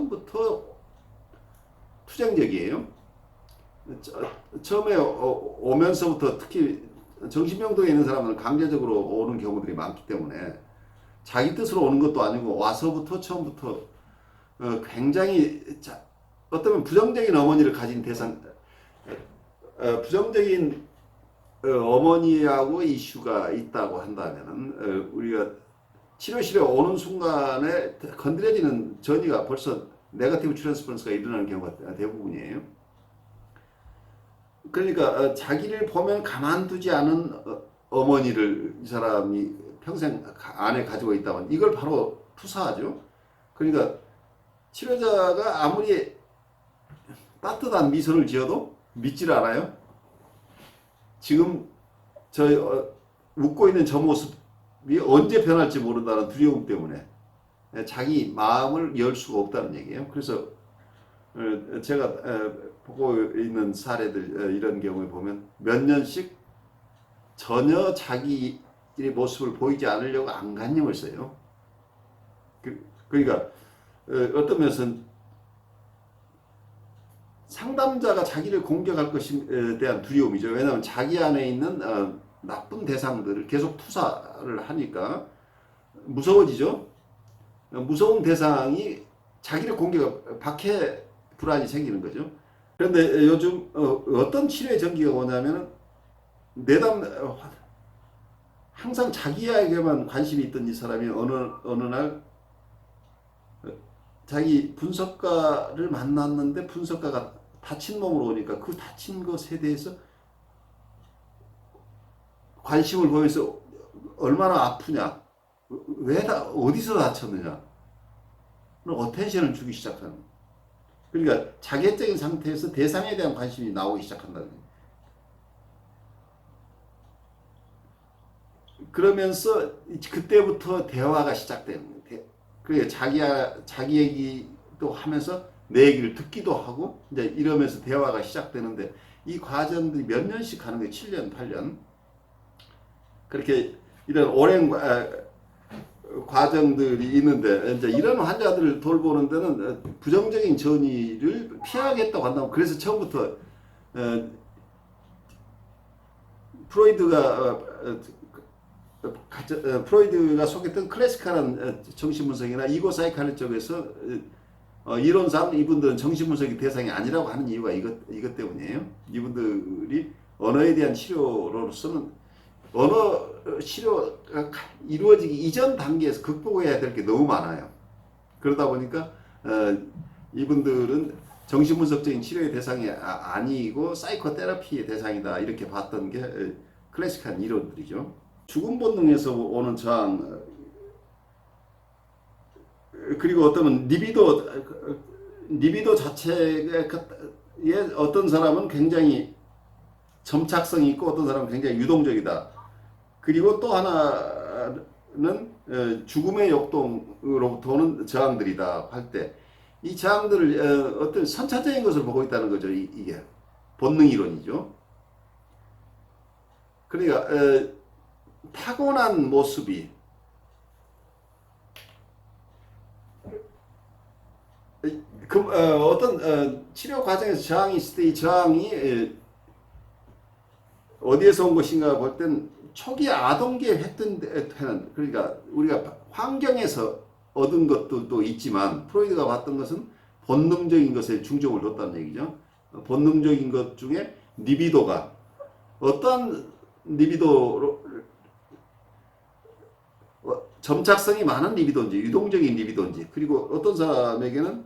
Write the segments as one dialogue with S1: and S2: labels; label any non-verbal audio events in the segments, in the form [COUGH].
S1: 처음부터 투쟁적이에요. 처- 처음에 어- 오면서부터 특히 정신병동에 있는 사람은 강제적으로 오는 경우들이 많기 때문에 자기 뜻으로 오는 것도 아니고 와서부터 처음부터 어, 굉장히 자, 어쩌면 부정적인 어머니를 가진 대상 어, 부정적인 어, 어머니하고 이슈가 있다고 한다면은 어, 우리가 치료실에 오는 순간에 건드려지는 전이가 벌써 네거티브 트랜스퍼런스가 일어나는 경우가 대부분이에요. 그러니까 어, 자기를 보면 가만두지 않은 어, 어머니를 이 사람이 평생 가- 안에 가지고 있다면 이걸 바로 투사하죠. 그러니까 치료자가 아무리 따뜻한 미소를 지어도 믿질 않아요. 지금 저 어, 웃고 있는 저 모습이 언제 변할지 모른다는 두려움 때문에 자기 마음을 열 수가 없다는 얘기예요. 그래서 어, 제가 어, 보고 있는 사례들 어, 이런 경우에 보면 몇 년씩 전혀 자기의 모습을 보이지 않으려고 안간힘을 써요. 그, 그러니까 어, 어떤 면에서는 상담자가 자기를 공격할 것에 대한 두려움이죠. 왜냐하면 자기 안에 있는 어, 나쁜 대상들을 계속 투사를 하니까 무서워지죠. 어, 무서운 대상이 자기를 공격, 박해 불안이 생기는 거죠. 그런데 요즘 어, 떤 치료의 전기가 오냐면 내담 어, 항상 자기에게만 관심이 있던 이 사람이 어느 어느 날 어, 자기 분석가를 만났는데 분석가가 다친 몸으로 오니까 그 다친 것에 대해서 관심을 보여서 얼마나 아프냐, 왜 다, 어디서 다쳤느냐, 어텐션을 주기 시작하는. 그러니까 자객적인 상태에서 대상에 대한 관심이 나오기 시작한다는 거예요. 그러면서 그때부터 대화가 시작되는 거예요. 대- 그러니까 자기 자기 얘기도 하면서 내 얘기를 듣기도 하고 이제 이러면서 대화가 시작되는데 이 과정들이 몇 년씩 가는 거예요. 7년, 8년. 그렇게 이런 오랜 과- 아, 과정들이 있는데 이제 이런 환자들을 돌보는 데는 부정적인 전이를 피하겠다고 한다면 그래서 처음부터 어, 프로이드가 어, 어, 어, 프로이드가 속했던 클래시컬한 어, 정신분석이나 이고 사이칼리 쪽에서 어, 이론상 이분들은 정신분석이 대상이 아니라고 하는 이유가 이것 이것 때문이에요. 이분들이 언어에 대한 치료로서는 언어 치료가 이루어지기 이전 단계에서 극복해야 될 게 너무 많아요. 그러다 보니까 어, 이분들은 정신분석적인 치료의 대상이 아, 아니고 사이코 테라피의 대상이다 이렇게 봤던 게 어, 클래식한 이론들이죠. 죽음 본능에서 오는 저항 어, 그리고 어떤 리비도 리비도 자체에 어떤 사람은 굉장히 점착성이 있고 어떤 사람은 굉장히 유동적이다. 그리고 또 하나는 어, 죽음의 역동으로부터 오는 저항들이다 할 때 이 저항들을 어, 어떤 선차적인 것을 보고 있다는 거죠. 이, 게 본능 이론이죠. 그러니까 어, 타고난 모습이 그, 어, 떤 어, 치료 과정에서 저항이 있을 때 이 저항이 에, 어디에서 온 것인가 볼 땐 초기 아동기에 했던 때는 그러니까 우리가 환경에서 얻은 것들도 있지만 프로이드가 봤던 것은 본능적인 것에 중점을 뒀다는 얘기죠. 어, 본능적인 것 중에 리비도가 어떠한 리비도로 어, 점착성이 많은 리비도인지 유동적인 리비도인지 그리고 어떤 사람에게는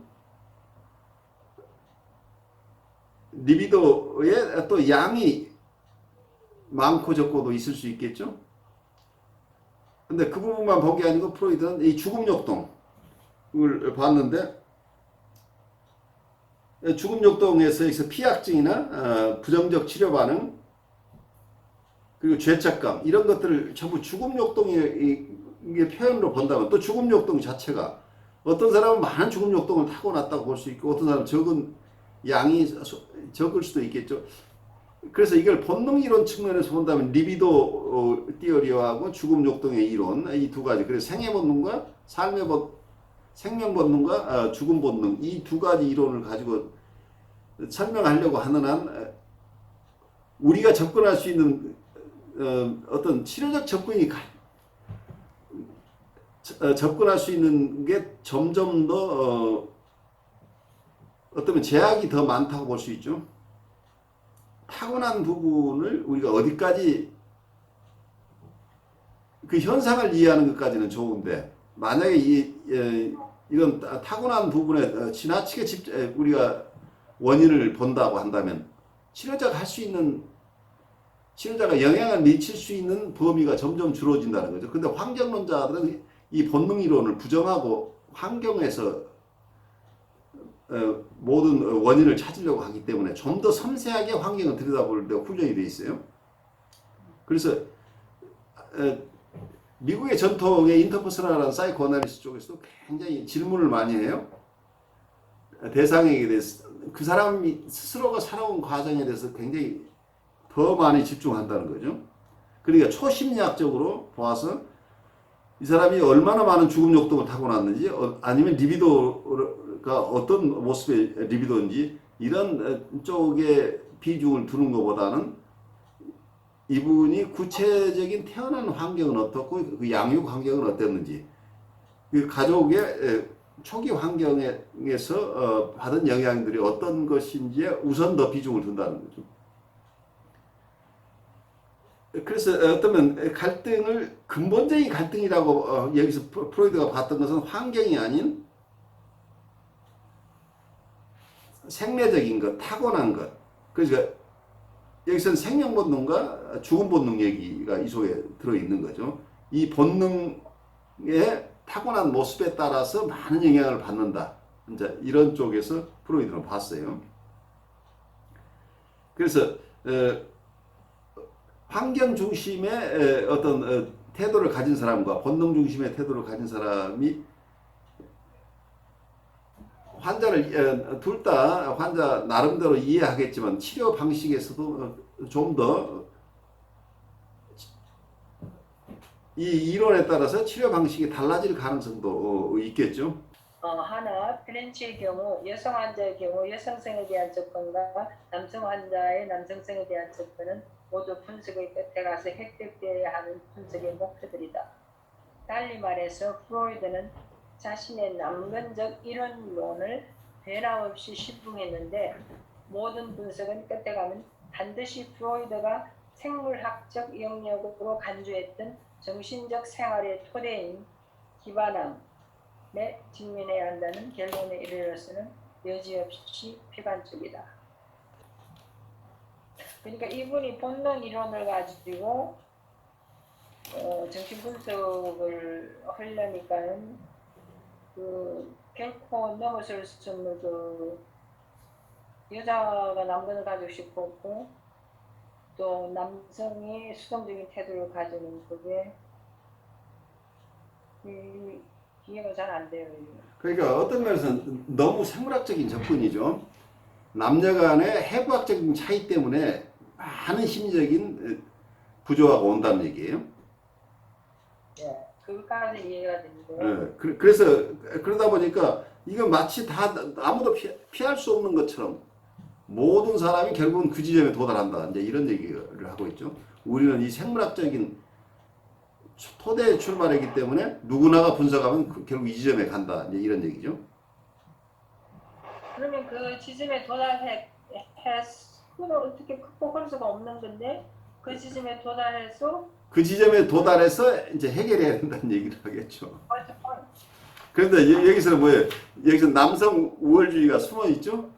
S1: 리비도의 또 양이 많고 적고도 있을 수 있겠죠. 근데 그 부분만 본 게 아니고 프로이드는 이 죽음 역동을 봤는데 죽음 역동에서 피약증이나 어, 부정적 치료 반응 그리고 죄책감 이런 것들을 전부 죽음 역동의 이게 표현으로 본다면 또 죽음 역동 자체가 어떤 사람은 많은 죽음 역동을 타고났다고 볼 수 있고 어떤 사람은 적은 양이 적을 수도 있겠죠. 그래서 이걸 본능 이론 측면에서 본다면 리비도 어, 띠어리하고 죽음 욕동의 이론 이 두 가지. 그래서 생애 본능과 삶의 본 생명 본능과 어, 죽음 본능 이 두 가지 이론을 가지고 설명하려고 하는 한 어, 우리가 접근할 수 있는 어, 어떤 치료적 접근이 가- 어, 접근할 수 있는 게 점점 더 어, 어쩌면 제약이 더 많다고 볼 수 있죠. 타고난 부분을 우리가 어디까지 그 현상을 이해하는 것까지는 좋은데 만약에 이 에, 이런 타- 타고난 부분에 어, 지나치게 집 에, 우리가 원인을 본다고 한다면 치료자가 할 수 있는 치료자가 영향을 미칠 수 있는 범위가 점점 줄어든다는 거죠. 근데 환경론자들은 이 본능 이론을 부정하고 환경에서 어, 모든 원인을 찾으려고 하기 때문에 좀 더 섬세하게 환경을 들여다볼 때 훈련이 돼 있어요. 그래서 어, 미국의 전통의 인터퍼스널한 사이코 어나리스 쪽에서도 굉장히 질문을 많이 해요. 대상에게 대해서 그 사람이 스스로가 살아온 과정에 대해서 굉장히 더 많이 집중한다는 거죠. 그러니까 초심리학적으로 보아서 이 사람이 얼마나 많은 죽음 욕동을 타고났는지 어, 아니면 리비도 가 어떤 모습의 리비도인지 이런 어, 쪽에 비중을 두는 것보다는 이분이 구체적인 태어난 환경은 어떻고 그 양육 환경은 어땠는지 그 가족의 에, 초기 환경에서 어, 받은 영향들이 어떤 것인지에 우선 더 비중을 둔다는 거죠. 그래서 어쩌면 갈등을 근본적인 갈등이라고 어, 여기서 프로- 프로이드가 봤던 것은 환경이 아닌 생리적인 것, 타고난 것. 그러니까 여기서는 생명 본능과 죽음 본능 얘기가 이 속에 들어 있는 거죠. 이 본능의 타고난 모습에 따라서 많은 영향을 받는다. 이제 이런 쪽에서 프로이드는 봤어요. 그래서 어, 환경 중심의 에, 어떤 어, 태도를 가진 사람과 본능 중심의 태도를 가진 사람이 환자를 둘 다 환자 나름대로 이해하겠지만 치료 방식에서도 좀 더 이 이론에 따라서 치료 방식이 달라질 가능성도 어, 있겠죠.
S2: 어, 하나, 페렌치의 경우 여성 환자의 경우 여성성에 대한 접근과 남성 환자의 남성성에 대한 접근은 모두 분석의 끝에 가서 획득되어야 하는 분석의 목표들이다. 달리 말해서 프로이드는 자신의 남근적 이론론을 변함 없이 신봉했는데 모든 분석은 끝에 가면 반드시 프로이드가 생물학적 영역으로 간주했던 정신적 생활의 토대인 기반함에 직면해야 한다는 결론에 이르러서는 여지없이 비관적이다. 그러니까 이분이 본능 이론을 가지고 어, 정신 분석을 하려니까는 그 결코 넘어설 수 없는 그 여자가 남편을 가지고 싶었고 또 남성이 수동적인 태도를 가지는 그게 이, 이해가 잘 안 돼요.
S1: 그러니까 어떤 면에서는 너무 생물학적인 접근이죠. 남녀 간의 해부학적인 차이 때문에 많은 심리적인 부조화가 온다는 얘기예요.
S2: 예, 그까지 이해가 되는데
S1: 예, 그- 그래서 그러다 보니까 이거 마치 다 아무도 피, 피할 수 없는 것처럼 모든 사람이 결국은 그 지점에 도달한다. 이제 이런 얘기를 하고 있죠. 우리는 이 생물학적인 토대에 출발했기 때문에 누구나가 분석하면 그- 결국 이 지점에 간다. 이제 이런 얘기죠.
S2: 그러면 그 지점에 도달해 그걸 어떻게 극복할 수가 없는 건데 그 지점에 도달해서
S1: 그 지점에 도달해서 이제 해결해야 된다는 얘기를 하겠죠. 그런데 여- 여기서는 뭐예요? 여기서 남성 우월주의가 숨어 있죠?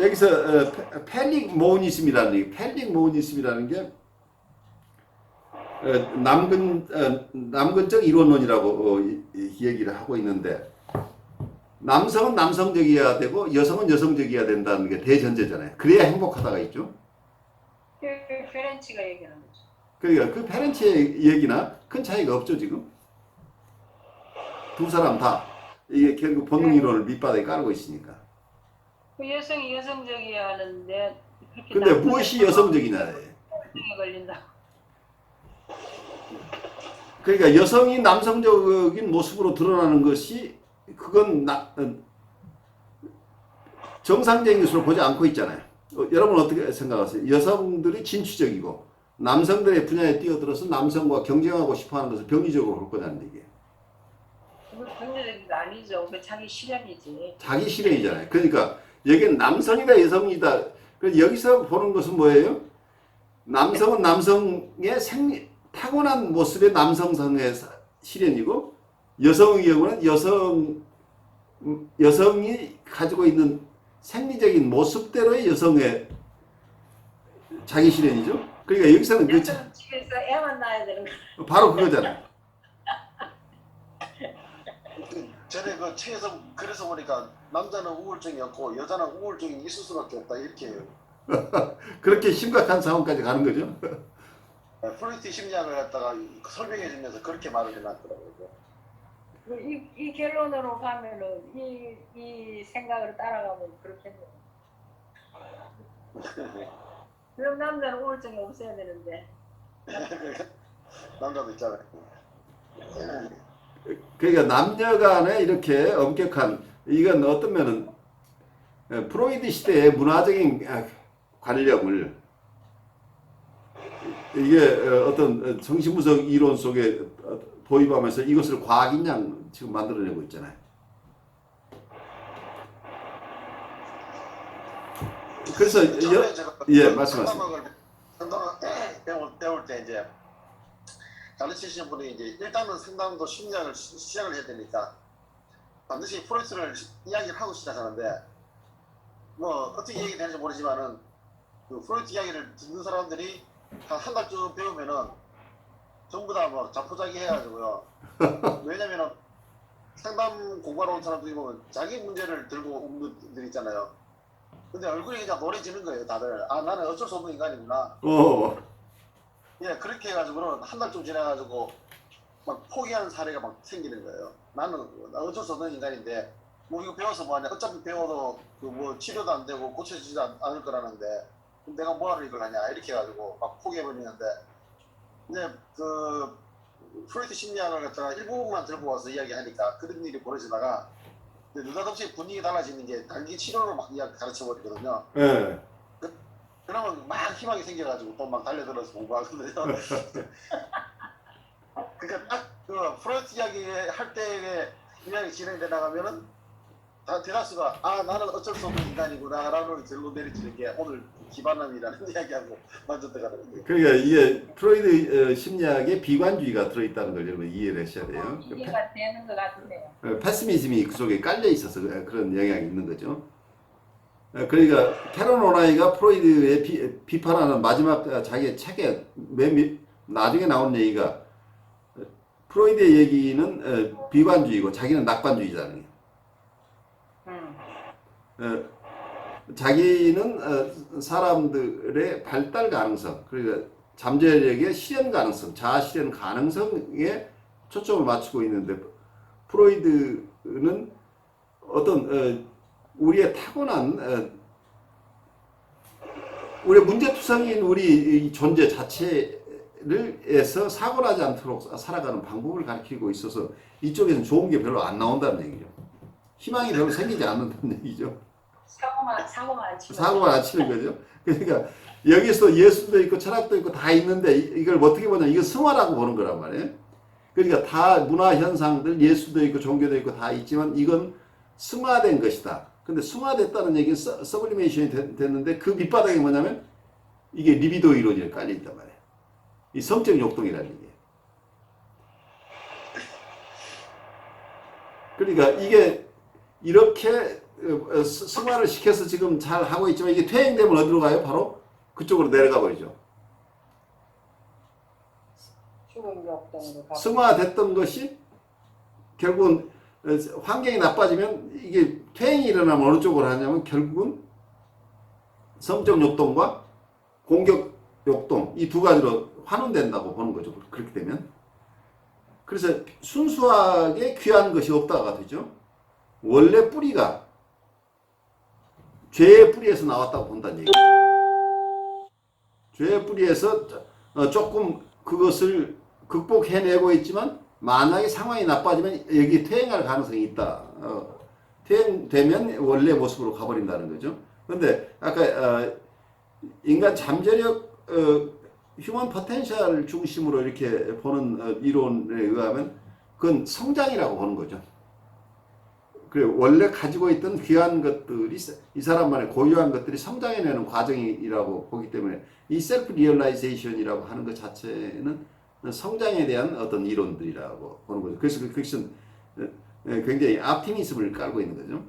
S1: 여기서 어, 페- 펠릭 모니즘이라는 게 펠릭 모니즘이라는 게 어, 남근 어, 남근적 이론론이라고 어, 이- 이 얘기를 하고 있는데 남성은 남성적이어야 되고 여성은 여성적이어야 된다는 게 대전제잖아요. 그래야 행복하다가 있죠.
S2: 그 페렌치가 얘기하는 거죠.
S1: 그러니까 그 페렌치의 얘기나 큰 차이가 없죠 지금 두 사람 다 이게 결국 본능 이론을 밑바닥에 깔고 있으니까
S2: 그 여성이 여성적이어야 하는데
S1: 근데 무엇이 여성적이냐
S2: 성에 걸린다.
S1: 그러니까 여성이 남성적인 모습으로 드러나는 것이 그건 나, 어, 정상적인 것으로 보지 않고 있잖아요. 어, 여러분 어떻게 생각하세요? 여성들이 진취적이고 남성들의 분야에 뛰어들어서 남성과 경쟁하고 싶어하는 것을 병리적으로 볼 거냐는 얘기예요.
S2: 게 아니죠. 그 자기 실현이지.
S1: 자기 실현이잖아요. 그러니까 여기는 남성이다 여성이다. 그래서 여기서 보는 것은 뭐예요? 남성은 남성의 생 타고난 모습의 남성성의 사- 실현이고 여성의 경우는 여성 음, 여성이 가지고 있는 생리적인 모습대로의 여성의 자기 실현이죠. 그러니까 여기서는 그 자-
S2: 집에서 애만 낳아야 되는 거.
S1: 바로 그거잖아요. [LAUGHS]
S3: 전에 그 책에서 그래서 보니까 남자는 우울증이 없고 여자는 우울증이 있을 수밖에 없다 이렇게 해요. [LAUGHS]
S1: 그렇게 심각한 상황까지 가는 거죠.
S3: 프로이트 심리학을 갖다가 설명해 주면서 그렇게 말을 해놨더라고요.
S2: 그 이, 이 결론으로 가면은 이, 이 생각을 따라가면 그렇겠네요. [LAUGHS] 그럼 남자는 우울증이 없어야 되는데. [LAUGHS]
S3: 남자도 있잖아요.
S1: 그러니까 남녀 간에 이렇게 엄격한 이건 어떤 면은 어, 프로이드 시대의 문화적인 아, 관념을 이게 어, 어떤 정신분석 이론 속에 어, 도입하면서 이것을 과학인 양 지금 만들어내고 있잖아요. 그래서 여, 예, 말씀하세요.
S3: 상담학을 상담을 [CLEARS THROAT] 배울, 배울 때 이제 가르치시는 분이 이제 일단은 상담도 심리학을 시- 시작을 해야 되니까 반드시 프로이트를 시- 이야기를 하고 시작하는데 뭐 어떻게 얘기 되는지 모르지만은 그 프로이트 이야기를 듣는 사람들이 한 한 달쯤 배우면은 전부 다 뭐 자포자기 해가지고요. [LAUGHS] 왜냐면은 상담 공부하러 온 사람들이 보면 자기 문제를 들고 온 분들 있잖아요. 근데 얼굴이 그냥 노래지는 거예요, 다들. 아, 나는 어쩔 수 없는 인간이구나.
S1: 어,
S3: 예, 그렇게 해가지고는 한 달쯤 지나가지고 막 포기하는 사례가 막 생기는 거예요. 나는 나 어쩔 수 없는 인간인데 뭐 이거 배워서 뭐하냐. 어차피 배워도 그 뭐 치료도 안 되고 고쳐지지도 않- 않을 거라는데 그럼 내가 뭐하러 이걸 하냐. 이렇게 해가지고 막 포기해버리는데 근데 그 프로이트 심리학을 갖다가 일부분만 들고 와서 이야기하니까 그런 일이 벌어지다가 느닷없이 분위기 달라지는 게 단기 치료로 막 이야기 가르쳐 버리거든요.
S1: 예.
S3: 그러면 막 희망이 생겨가지고 또 막 달려들어서 공부하거든요. [LAUGHS] 그러니까 딱 그 프로이트 이야기 할 때의 이야기 진행돼 나가면은 다 대다수가 아 나는 어쩔 수 없는 인간이구나라는 결론 내리치는 게 오늘 기반함이라는 [LAUGHS] 이야기하고 먼저 들어가는
S1: 그러니까 이게 프로이드 어, 심리학에 비관주의가 들어있다는 걸 여러분 이해를 하셔야 돼요.
S2: 이해가 되는 것 같은데요.
S1: 어, 패스미즘이 그 속에 깔려 있어서 그- 그런 영향이 있는 거죠. 어, 그러니까 캐런 오나이가 프로이드의 비, 비판하는 마지막 어, 자기의 책에 맨 밑- 나중에 나온 얘기가 어, 프로이드의 얘기는 어, 비관주의고 자기는 낙관주의자는 거예요.
S2: 음.
S1: 어, 자기는 어, 사람들의 발달 가능성, 그러니까 잠재력의 실현 가능성, 자아 실현 가능성에 초점을 맞추고 있는데 프로이드는 어떤 어, 우리의 타고난 어, 우리의 문제투성인 우리 이 존재 자체를 에서 사고 나지 않도록 살아가는 방법을 가르치고 있어서 이쪽에서는 좋은 게 별로 안 나온다는 얘기죠. 희망이 별로 생기지 않는다는 얘기죠.
S2: 사고만 사고만 안 치면
S1: 사고만 안 치는 거죠. 그러니까 여기서 예술도 있고 철학도 있고 다 있는데 이- 이걸 어떻게 보냐 이거 승화라고 보는 거란 말이에요. 그러니까 다 문화 현상들 예술도 있고 종교도 있고 다 있지만 이건 승화된 것이다. 근데 승화됐다는 얘기는 서, 서블리메이션이 됐- 됐는데 그 밑바닥이 뭐냐면 이게 리비도 이론이 깔려 있단 말이에요. 이 성적 욕동이라는 얘기예요. 그러니까 이게 이렇게 승화를 시켜서 지금 잘 하고 있지만 이게 퇴행되면 어디로 가요? 바로 그쪽으로 내려가 버리죠. 승화됐던 것이 결국은 어, 환경이 나빠지면 이게 퇴행이 일어나면 어느 쪽으로 하냐면 결국은 성적 욕동과 공격 욕동 이 두 가지로 환원된다고 보는 거죠. 그렇게 되면 그래서 순수하게 귀한 것이 없다가 되죠. 원래 뿌리가 죄의 뿌리에서 나왔다고 본다는 얘기예요. 죄의 뿌리에서 어, 조금 그것을 극복해내고 있지만 만약에 상황이 나빠지면 여기 퇴행할 가능성이 있다. 어, 퇴행되면 원래 모습으로 가버린다는 거죠. 근데 아까 어, 인간 잠재력 어, 휴먼 포텐셜 중심으로 이렇게 보는 어, 이론에 의하면 그건 성장이라고 보는 거죠. 그래 원래 가지고 있던 귀한 것들이 이 사람만의 고유한 것들이 성장해내는 과정이라고 보기 때문에 이 셀프 리얼라이제이션이라고 하는 것 자체는 성장에 대한 어떤 이론들이라고 보는 거죠. 그래서 그것은 어, 굉장히 앞티미즘을 깔고 있는 거죠.